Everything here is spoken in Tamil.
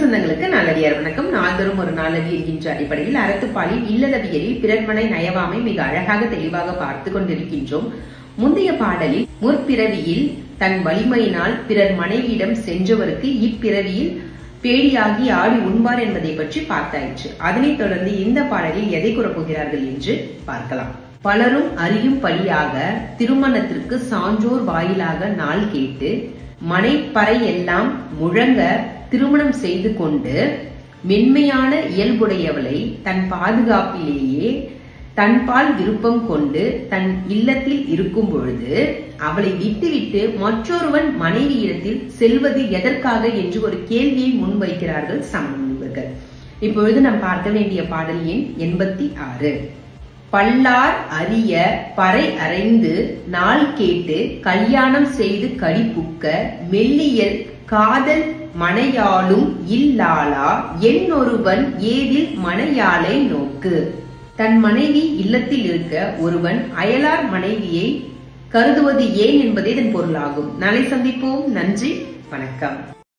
சொந்தங்களுக்கு நல்லடியார் வணக்கம். நாள்தோறும் ஒரு நாளடி என்கின்ற அடிப்படையில் அறத்துப்பாலின் இல்லதவியலில் பிறர்மனை நயவாமை மிக அழகாக தெளிவாக பார்த்து கொண்டிருக்கின்றோம். முந்தைய பாடலில் முற்பிறவியில் தன் வலிமையினால் பிறர் மனைவியிடம் சென்றவருக்கு இப்பிறவியில் பேடியாகி ஆடி உண்பார் என்பதை பற்றி பார்த்தாயிற்று. அதனைத் தொடர்ந்து இந்த பாடலில் எதை கூறப்போகிறார்கள் என்று பார்க்கலாம். பலரும் அறியும் படியாக திருமணத்திற்கு சான்றோர் வாயிலாக நாள் கேட்டு மனைப்பறை எல்லாம் முழங்க திருமணம் செய்து கொண்டு மென்மையான இயல்புடையவளை தன் பாதுகாப்பிலேயே தன்பால் விருப்பம் கொண்டு தன் இல்லத்தில் இருக்கும் பொழுது அவளை விட்டுவிட்டு மற்றொருவன் மனைவியிடத்தில் செல்வது எதற்காக என்று ஒரு கேள்வியை முன்வைக்கிறார்கள் சமநிபர்கள் இப்பொழுது நாம் பார்க்க வேண்டிய பாடல் எண் எண்பத்தி ஆறு. பல்லார் அறிய பறை அறைந்து நாள் கேட்டு கல்யாணம் செய்து கடிப்புக்க மெல்லியல் காதல் மனையாளும் இல்லாளா? என்னொருவன் ஏதில் மனையாளை நோக்கு? தன் மனைவி இல்லத்தில் இருக்க ஒருவன் அயலார் மனைவியை கருதுவது ஏன் என்பதே இதன் பொருளாகும். நாளை சந்திப்போம். நன்றி. வணக்கம்.